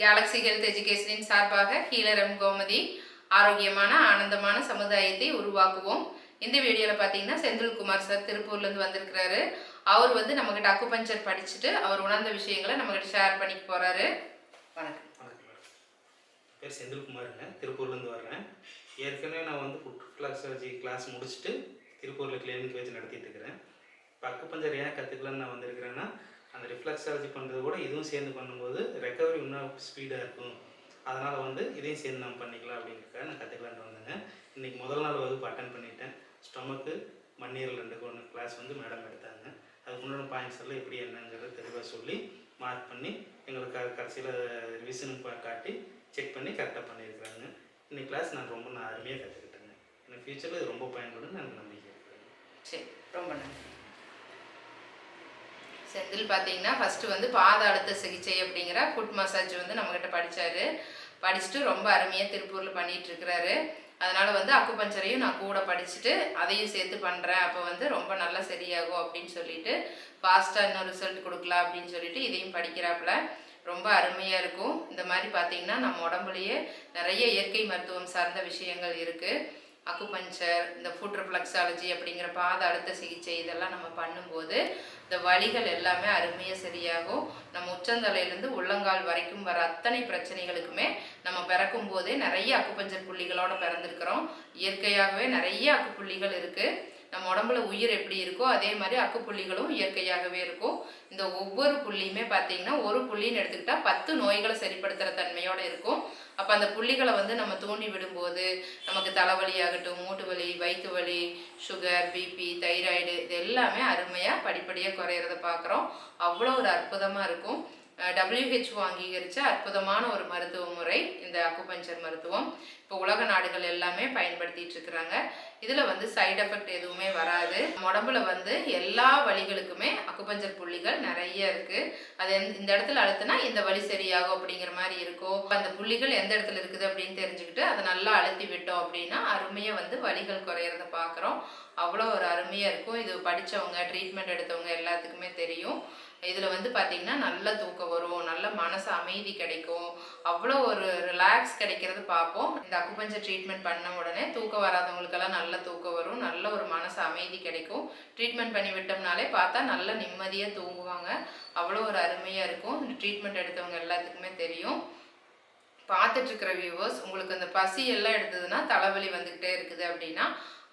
Galaxy health எஜுகேஷனின் சார்பாக healer M Gomathi ஆரோக்கியமான ஆனந்தமான சமுதாயத்தை உருவாக்குவோம். இந்த வீடியோவில் பார்த்தீங்கன்னா செந்தில்குமார் சார் திருப்பூர்லேருந்து வந்திருக்கிறாரு. அவர் வந்து நம்மக்கிட்ட அக்குபஞ்சர் படிச்சுட்டு அவர் உணர்ந்த விஷயங்களை நம்மக்கிட்ட ஷேர் பண்ணிக்க போகிறாரு வணக்கம். வணக்கம் மேடம். பேர் செந்தில்குமாருங்க திருப்பூர்லேருந்து வர்றேன். ஏற்கனவே நான் வந்து ஃபுட் ஃபிளாக்ஸாலஜி கிளாஸ் முடிச்சுட்டு திருப்பூரில் கிளினிக் வச்சு நடத்திட்டு இருக்கிறேன். இப்போ அக்குப்பஞ்சர் ஏன் கற்றுக்கலான்னு நான் வந்திருக்கிறேன்னா அந்த ரிஃப்ளெக்ஸாலஜி பண்ணுறது கூட இதுவும் சேர்ந்து பண்ணும்போது ரெக்கவரி இன்னும் ஸ்பீடாக இருக்கும். அதனால் வந்து இதையும் சேர்ந்து நம்ம பண்ணிக்கலாம் அப்படிங்கிறக்காக நான் கற்றுக்கலான்னு வந்தேங்க. இன்றைக்கி முதல் நாள் வகுப்பு அட்டன் பண்ணிட்டேன். ஸ்டொமக்கு மண்ணீரல் ரெண்டு ஒன்று கிளாஸ் வந்து மேடம் எடுத்தாங்க. அதுக்கு முன்னாடி பாயிண்ட்ஸ் எல்லாம் எப்படி என்னங்கிறத தெளிவாக சொல்லி மார்க் பண்ணி எங்களுக்கு க- கடைசியில் ரிவிஷனும் காட்டி செக் பண்ணி கரெக்டாக பண்ணியிருக்கிறாங்க. இன்னைக்கு கிளாஸ் நான் ரொம்ப நான் அருமையாக கற்றுக்கிட்டேங்க எனக்கு ஃப்யூச்சரில் இது ரொம்ப பயன்படும் எனக்கு நம்பிக்கை இருக்கிறேன் சரி ரொம்ப நன்றி. செந்தில் பார்த்தீங்கன்னா ஃபஸ்ட்டு வந்து பாத அழுத்த சிகிச்சை அப்படிங்கிற ஃபுட் மசாஜ் வந்து நம்மக்கிட்ட படித்தார் படிச்சுட்டு ரொம்ப அருமையாக திருப்பூரில் பண்ணிகிட்டு இருக்கிறாரு அதனால் வந்து அக்குப்பஞ்சரையும் நான் கூட படிச்சுட்டு அதையும் சேர்த்து பண்ணுறேன் அப்போ வந்து ரொம்ப நல்லா சரியாகும் அப்படின்னு சொல்லிட்டு ஃபாஸ்ட்டாக இன்னும் ரிசல்ட் கொடுக்கலாம் அப்படின்னு சொல்லிட்டு இதையும் படிக்கிறாப்புல. ரொம்ப அருமையாக இருக்கும். இந்த மாதிரி பார்த்தீங்கன்னா நம்ம உடம்புலையே நிறைய இயற்கை மருத்துவம் சார்ந்த விஷயங்கள் இருக்குது அக்குபஞ்சர் இந்த ஃபுட்ரஃப்ளக்ஸாலஜி அப்படிங்கிற பாத அழுத்த சிகிச்சை இதெல்லாம் நம்ம பண்ணும்போது இந்த வழிகள் எல்லாமே அருமையாக சரியாகும். நம்ம உச்சந்தலையிலேருந்து உள்ளங்கால் வரைக்கும் வர அத்தனை பிரச்சனைகளுக்குமே நம்ம பிறக்கும் போதே நிறைய அக்குப்பஞ்சர் புள்ளிகளோட பிறந்திருக்கிறோம். இயற்கையாகவே நிறைய அக்குப்புள்ளிகள் இருக்குது நம்ம உடம்புல உயிர் எப்படி இருக்கோ அதே மாதிரி அக்குப்புள்ளிகளும் இயற்கையாகவே இருக்கும். இந்த ஒவ்வொரு புள்ளியுமே பார்த்தீங்கன்னா ஒரு புள்ளின்னு எடுத்துக்கிட்டால் பத்து நோய்களை சரிப்படுத்துகிற தன்மையோடு இருக்கும். அப்போ அந்த புள்ளிகளை வந்து நம்ம தூண்டி விடும்போது நமக்கு தலைவலி ஆகட்டும் மூட்டு வலி வயிற்று வலி சுகர் பிபி தைராய்டு இது எல்லாமே அருமையாக படிப்படியாக குறையிறத பார்க்குறோம். அவ்வளோ ஒரு அற்புதமாக இருக்கும். டபிள்யூஹெச்ஓ அங்கீகரித்த அற்புதமான ஒரு மருத்துவ முறை இந்த அக்குபஞ்சர் மருத்துவம். இப்போ உலக நாடுகள் எல்லாமே பயன்படுத்திட்டு இருக்கிறாங்க. இதில் வந்து சைடு எஃபெக்ட் எதுவுமே வராது. உடம்புல வந்து எல்லா வழிகளுக்குமே அக்குபஞ்சர் புள்ளிகள் நிறைய இருக்குது அது எந் இந்த இடத்துல அழுத்தினா இந்த வழி சரியாகும் அப்படிங்கிற மாதிரி இருக்கும். அந்த புள்ளிகள் எந்த இடத்துல இருக்குது அப்படின்னு தெரிஞ்சுக்கிட்டு அதை நல்லா அழுத்தி விட்டோம் அப்படின்னா அருமையாக வந்து வழிகள் குறையிறத பார்க்குறோம். அவ்வளோ ஒரு அருமையாக இருக்கும். இது படித்தவங்க ட்ரீட்மெண்ட் எடுத்தவங்க எல்லாத்துக்குமே தெரியும். இதில் வந்து பார்த்திங்கன்னா நல்ல தூக்கம் வரும் நல்ல மனசு அமைதி கிடைக்கும். அவ்வளோ ஒரு ரிலாக்ஸ் கிடைக்கிறது பார்ப்போம். இந்த அக்குபஞ்சர் ட்ரீட்மெண்ட் பண்ண உடனே தூக்கம் வராதவங்களுக்கெல்லாம் நல்ல தூக்கம் வரும் நல்ல ஒரு மனசு அமைதி கிடைக்கும். ட்ரீட்மெண்ட் பண்ணி விட்டோம்னாலே பார்த்தா நல்ல நிம்மதியாக தூங்குவாங்க. அவ்வளோ ஒரு அருமையாக இருக்கும். இந்த ட்ரீட்மெண்ட் எடுத்தவங்க எல்லாத்துக்குமே தெரியும். பார்த்துட்ருக்கிற வியூவர்ஸ் உங்களுக்கு அந்த பசி எல்லாம் எடுத்ததுன்னா தலைவலி வந்துக்கிட்டே இருக்குது அப்படின்னா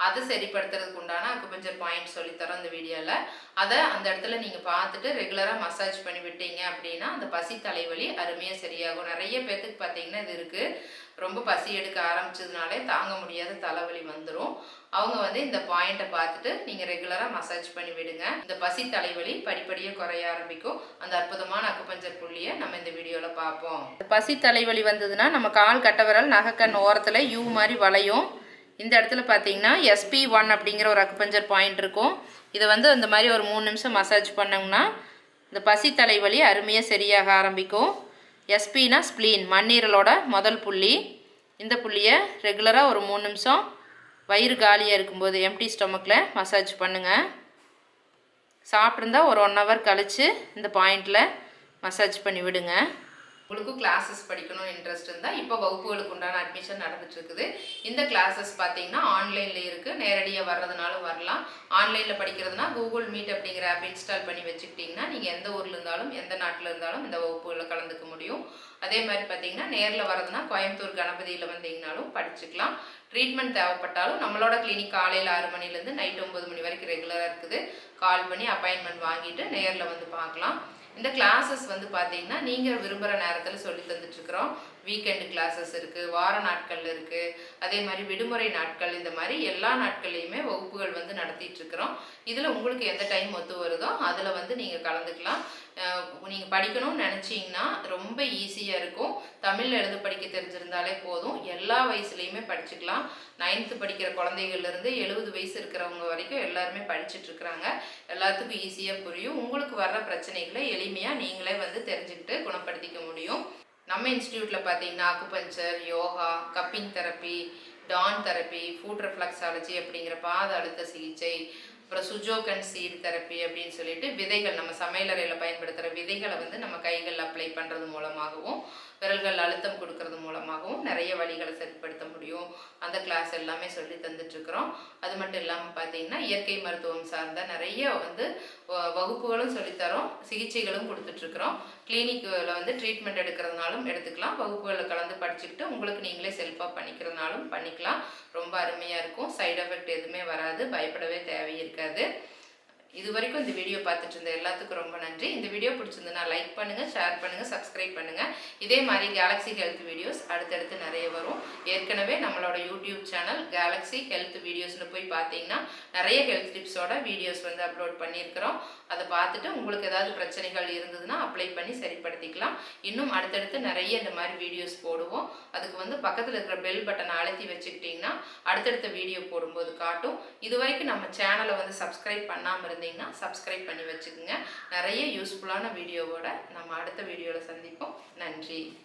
அதை சரிப்படுத்துறதுக்கு உண்டான அக்குபஞ்சர் பாயிண்ட் சொல்லித்தரோம் இந்த வீடியோவில் அதை அந்த இடத்துல நீங்கள் பார்த்துட்டு ரெகுலராக மசாஜ் பண்ணி விட்டீங்க அப்படின்னா அந்த பசி தலைவலி அருமையாக சரியாகும். நிறைய பேர்த்துக்கு பார்த்தீங்கன்னா இது இருக்குது ரொம்ப பசி எடுக்க ஆரம்பிச்சதுனாலே தாங்க முடியாத தலைவலி வந்துடும் அவங்க வந்து இந்த பாயிண்ட்டை பார்த்துட்டு நீங்கள் ரெகுலராக மசாஜ் பண்ணி விடுங்க. இந்த பசி தலைவலி படிப்படியாக குறைய ஆரம்பிக்கும். அந்த அற்புதமான அக்குபஞ்சர் புள்ளியை நம்ம இந்த வீடியோவில் பார்ப்போம். பசி தலைவலி வந்ததுன்னா நம்ம கால் கட்டவிரல் நகைக்கண் ஓரத்தில் யூ மாதிரி வளையும். இந்த இடத்துல பார்த்தீங்கன்னா எஸ்பி ஒன் அப்படிங்கிற ஒரு அக்குபஞ்சர் பாயிண்ட் இருக்கும். இதை வந்து இந்த மாதிரி ஒரு மூணு நிமிஷம் மசாஜ் பண்ணோம்னா இந்த பசி தலைவலி அருமையாக சரியாக ஆரம்பிக்கும். எஸ்பினா ஸ்ப்ளீன் மண்ணீரலோட முதல் புள்ளி. இந்த புள்ளியை ரெகுலராக ஒரு மூணு நிமிஷம் வயிறு காலியாக இருக்கும்போது எம்டி ஸ்டொமக்கில் மசாஜ் பண்ணுங்கள் சாப்பிட்ருந்தா ஒரு ஒன் ஹவர் கழித்து இந்த பாயிண்டில் மசாஜ் பண்ணி விடுங்க உங்களுக்கும் கிளாஸஸ் படிக்கணும் இன்ட்ரெஸ்ட் இருந்தால் இப்போ வகுப்புகளுக்கு உண்டான அட்மிஷன் நடந்துட்டு இருக்குது இந்த கிளாஸஸ் பார்த்தீங்கன்னா ஆன்லைனில் இருக்குது நேரடியாக வர்றதுனாலும் வரலாம். ஆன்லைனில் படிக்கிறதுனா கூகுள் மீட் அப்படிங்கிற ஆப் இன்ஸ்டால் பண்ணி வச்சுக்கிட்டிங்கன்னா நீங்கள் எந்த ஊரில் இருந்தாலும் எந்த நாட்டில் இருந்தாலும் இந்த வகுப்புகளில் கலந்துக்க முடியும். அதே மாதிரி பார்த்தீங்கன்னா நேரில் வரதுனா கோயம்புத்தூர் கணபதியில் வந்தீங்கனாலும் படிச்சுக்கலாம். ட்ரீட்மெண்ட் தேவைப்பட்டாலும் நம்மளோட கிளினிக் காலையில் ஆறு மணிலேருந்து நைட் ஒம்பது மணி வரைக்கும் ரெகுலராக இருக்குது. கால் பண்ணி அப்பாயின்மெண்ட் வாங்கிட்டு நேரில் வந்து பார்க்கலாம். இந்த கிளாஸஸ் வந்து பார்த்தீங்கன்னா நீங்கள் விரும்புகிற நேரத்தில் சொல்லி தந்துட்டுருக்குறோம். வீக்கெண்டு கிளாஸஸ் இருக்குது வார நாட்கள் இருக்குது அதே மாதிரி விடுமுறை நாட்கள் இந்த மாதிரி எல்லா நாட்கள்லையுமே வகுப்புகள் வந்து நடத்திட்டுருக்குறோம். இதில் உங்களுக்கு எந்த டைம் ஒத்து வருதோ அதில் வந்து நீங்கள் கலந்துக்கலாம். நீங்கள் படிக்கணும்னு நினச்சிங்கன்னா ரொம்ப ஈஸியாக இருக்கும். தமிழில் எழுத படிக்க தெரிஞ்சிருந்தாலே போதும். எல்லா வயசுலேயுமே படிச்சுக்கலாம். நைன்த்து படிக்கிற குழந்தைகள்லேருந்து எழுபது வயசு இருக்கிறவங்க வரைக்கும் எல்லாருமே படிச்சுட்ருக்குறாங்க எல்லாத்துக்கும் ஈஸியாக புரியும். உங்களுக்கு வர்ற பிரச்சனைகளை எளிமையாக நீங்களே வந்து தெரிஞ்சுக்கிட்டு குணப்படுத்திக்க முடியும். நம்ம இன்ஸ்டியூட்டில் பார்த்தீங்கன்னா அக்குபஞ்சர் யோகா கப்பிங் தெரப்பி டான் தெரப்பி ஃபுட் ரிஃப்ளெக்ஸாலஜி அப்படிங்கிற பாத அழுத்த சிகிச்சை அப்புறம் சுஜோகன் சீட் தெரப்பி அப்படின்னு சொல்லிட்டு விதைகள் நம்ம சமையலறையில் பயன்படுத்துகிற விதைகளை வந்து நம்ம கைகள் அப்ளை பண்ணுறது மூலமாகவும் விரல்கள் அழுத்தம் கொடுக்கறது மூலமாகவும் நிறைய வழிகளை சரிப்படுத்த முடியும். அந்த கிளாஸ் எல்லாமே சொல்லி தந்துட்டுருக்குறோம். அது மட்டும் இல்லாமல் பார்த்தீங்கன்னா இயற்கை மருத்துவம் சார்ந்த நிறைய வந்து வகுப்புகளும் சொல்லித்தரோம் சிகிச்சைகளும் கொடுத்துட்ருக்குறோம் கிளினிக்கில் வந்து ட்ரீட்மெண்ட் எடுக்கிறதுனாலும் எடுத்துக்கலாம். வகுப்புகளில் கலந்து படிச்சுக்கிட்டு உங்களுக்கு நீங்களே செல்ஃபாக பண்ணிக்கிறதுனாலும் பண்ணிக்கலாம். ரொம்ப அருமையாக இருக்கும். சைட் எஃபெக்ட் எதுவுமே வராது. பயப்படவே தேவை இருக்காது இது வரைக்கும் இந்த வீடியோ பார்த்துட்டு இருந்த எல்லாத்துக்கும் ரொம்ப நன்றி. இந்த வீடியோ பிடிச்சிருந்ததுன்னா லைக் பண்ணுங்கள் ஷேர் பண்ணுங்கள் சப்ஸ்கிரைப் பண்ணுங்கள் இதே மாதிரி கேலக்ஸி ஹெல்த் வீடியோஸ் அடுத்தடுத்து நிறைய வரும். ஏற்கனவே நம்மளோட யூடியூப் சேனல் கேலக்ஸி ஹெல்த் வீடியோஸ்னு போய் பார்த்தீங்கன்னா நிறைய ஹெல்த் டிப்ஸோட வீடியோஸ் வந்து அப்லோட் பண்ணியிருக்கிறோம். அதை பார்த்துட்டு உங்களுக்கு ஏதாவது பிரச்சனைகள் இருந்ததுன்னா அப்ளை பண்ணி சரிப்படுத்திக்கலாம். இன்னும் அடுத்தடுத்து நிறைய இந்த மாதிரி வீடியோஸ் போடுவோம். அதுக்கு வந்து பக்கத்தில் இருக்கிற பெல் பட்டனை அழுத்தி வச்சுக்கிட்டிங்கன்னா அடுத்தடுத்த வீடியோ போடும்போது காட்டும். இது வரைக்கும் நம்ம சேனலை வந்து சப்ஸ்கிரைப் பண்ணாமல் இருந்தீங்கன்னா சப்ஸ்கிரைப் பண்ணி வச்சுக்கோங்க. நிறைய யூஸ்ஃபுல்லான வீடியோவோட நம்ம அடுத்த வீடியோவில் சந்திப்போம். நன்றி.